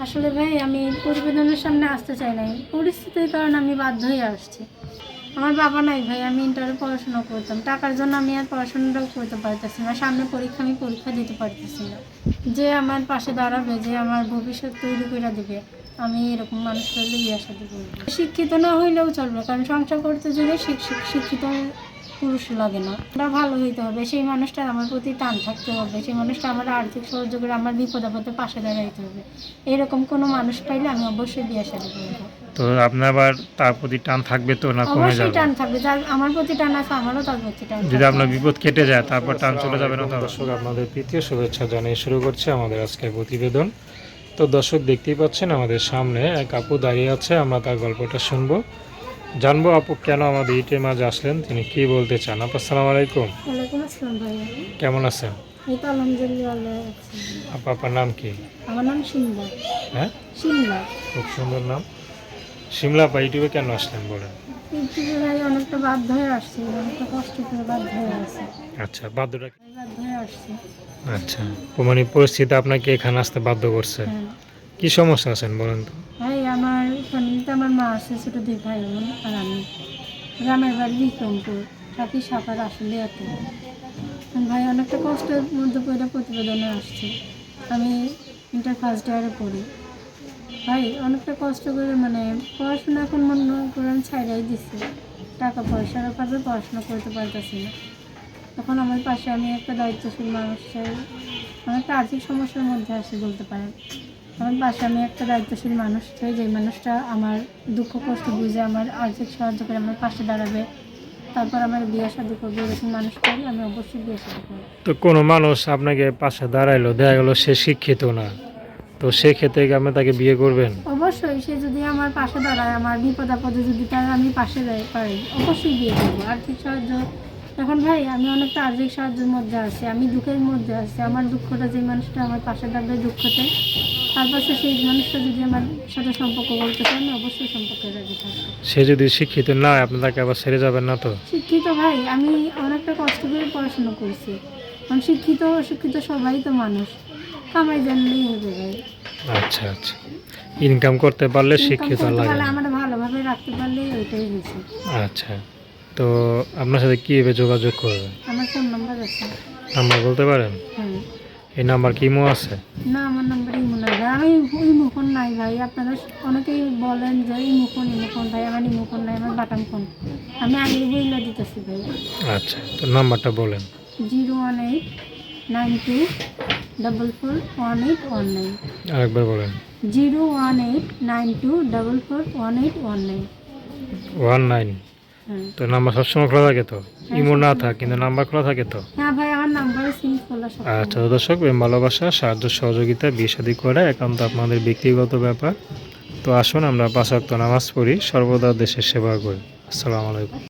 আসলে ভাই, আমি প্রতিবেদনের সামনে আসতে চাই নাই। পরিস্থিতির কারণে আমি বাধ্য হয়ে আসছি। আমার বাবা নাই ভাই, আমি ইন্টারে পড়াশোনা করতাম। টাকার জন্য আমি আর পড়াশোনাটাও করতে পারতেছি না। সামনে পরীক্ষা, আমি পরীক্ষা দিতে পারতেছি না। যে আমার পাশে দাঁড়াবে, যে আমার ভবিষ্যৎ তৈরি করে দেবে, আমি এরকম মানুষ হইলে বিয়ে সাথে শিক্ষিত না হইলেও চলবে, কারণ সংসার করতে শিক- শিক্ষিত পুরুষ লাগে না। ওটা ভালো হইতে হবে সেই মানুষটার আমার প্রতি টান থাকতে হবে সেই মানুষটা আমার আর্থিক সহযোগের আমার বিপদ আপদে পাশে দাঁড়াইতে হবে। এরকম কোনো মানুষ পাইলে আমি অবশ্যই বিয়ে সাথে করব। তো আপনার আবার তার প্রতি টান থাকবে তো না কমে যাবে? টান থাকবে যার আমার প্রতি টান আছে আমারও তার প্রতি টান যদি আপনার বিপদ কেটে যায় তারপর টান চলে যাবে না দর্শক আপনাদের তৃতীয় শুভেচ্ছা জানিয়ে শুরু করছে আমাদের আজকের প্রতিবেদন। তো দর্শক দেখতেই পাচ্ছেন আমাদের সামনে এক আপু দাঁড়িয়ে আছে আমরা তার গল্পটা শুনব। জানব আপু কেন আমাদের ইটের মাঝে আসলেন? তিনি কি বলতে চান? আপু আসসালামু আলাইকুম। ওয়ালাইকুম আসসালাম ভাইয়া কেমন আছেন? এই তো আলহামদুলিল্লাহ আপু আপনার নাম কি? আমার নাম সিমলা। হ্যাঁ? সিমলা। খুব সুন্দর নাম। সিমলা বা ইউটিউবে কেন আসলেন বলেন? কিন্তু ভাই অনেকটা বাধ্য হয়ে আসছি অনেকটা কষ্ট করে বাধ্য হয়ে আসছি। আচ্ছা বাধ্যটা? বাধ্য হয়ে আসছি। আচ্ছা মানে পরিস্থিতি আপনাকে এখানে আসতে বাধ্য করছে। হ্যাঁ। কি সমস্যা আছেন বলেন তো ভাই আমার ফ্যামিলিতে আমার মা আছে ছোটো দুই ভাই বোন আর আমি। গ্রামের বাড়ি বিক্রমপুর থাকি সাপার আসলে এত ভাই অনেকটা কষ্টের মধ্যে পড়ে প্রতিবেদনে আসছে। আমি ইন্টার ফার্স্ট ইয়ারে পড়ি। ভাই অনেকটা কষ্ট করে মানে পড়াশোনা এখন মনে করেন ছাইড়াই দিচ্ছি টাকা পয়সার অভাবে পড়াশোনা করতে পারতেছি না। তখন আমার পাশে আমি একটা দায়িত্বশীল মানুষ চাই। অনেকটা আর্থিক সমস্যার মধ্যে আসি বলতে পারেন। আমার পাশে আমি একটা দায়িত্বশীল মানুষ চাই যে মানুষটা আমার দুঃখ কষ্ট বুঝে আমার আর্থিক সাহায্য করে আমার পাশে দাঁড়াবে তারপর আমার বিয়ে শাদী করবে এরকম মানুষ চাই আমি অবশ্যই বিয়ে শাদী করব। তো কোনো মানুষ আপনাকে পাশে দাঁড়াইলো দেখা গেলো সে শিক্ষিত না তো সেক্ষেত্রে কি আপনি তাকে বিয়ে করবেন? অবশ্যই সে যদি আমার পাশে দাঁড়ায় আমার বিপদ আপদে যদি তার আমি পাশে দাঁড়াই পারি অবশ্যই বিয়ে করব। আর্থিক সাহায্য এখন ভাই আমি অনেকটা আর্থিক সাহায্যের মধ্যে আছি আমি দুঃখের মধ্যে আছি আমার দুঃখটা যে মানুষটা আমার পাশে থাকবে দুঃখতে তারপর সে সেই মানুষটা যদি আমার সাথে সম্পর্ক চায় আমি অবশ্যই সম্পর্কে রাজি থাকব। সে যদি শিক্ষিত না হয় আপনি তাকে আবার ছেড়ে যাবেন না তো? শিক্ষিত ভাই আমি অনেকটা কষ্ট করে পড়াশোনা করছি। কারণ শিক্ষিত অশিক্ষিত সবাই তো মানুষ। কামাই জানলেই হবে ভাই। আচ্ছা আচ্ছা। ইনকাম করতে পারলে শিক্ষিত লাগে। পারলে। আমার ভালোভাবে রাখতে পারলেই ওইটাই হয়েছে। আচ্ছা। তো আপনার সাথে কীভাবে যোগাযোগ করবে আমার ফোন নাম্বার আছে। নাম্বার বলতে পারেন? হ্যাঁ। এই নাম্বার কি মো আছে? না আমার নাম্বার ইমো ভাই। আমি ইমো ফোন নাই ভাই। আপনারা অনেকেই বলেন যে ইমো ফোন ইমো ফোন ভাই আমার ইমো ফোন নাই আমার বাটাম ফোন। আমি আগে বইলা দিতেছি ভাই। আচ্ছা তো নাম্বারটা বলেন। Zero one eight nine two double four one eight one nine. আরেকবার বলেন। Zero one eight nine two double four one eight one nine. One nine. তো নাম্বার সবসময় খোলা থাকে তো? ইমো না থাক কিন্তু নাম্বার খোলা থাকে তো? হ্যাঁ আচ্ছা দর্শক ভালোবাসা সাহায্য সহযোগিতা বিয়ে শাদী করা একান্ত আপনাদের ব্যক্তিগত ব্যাপার। তো আসুন আমরা পাঁচ নামাজ পড়ি সর্বদা দেশের সেবা করি। আসসালামু আলাইকুম।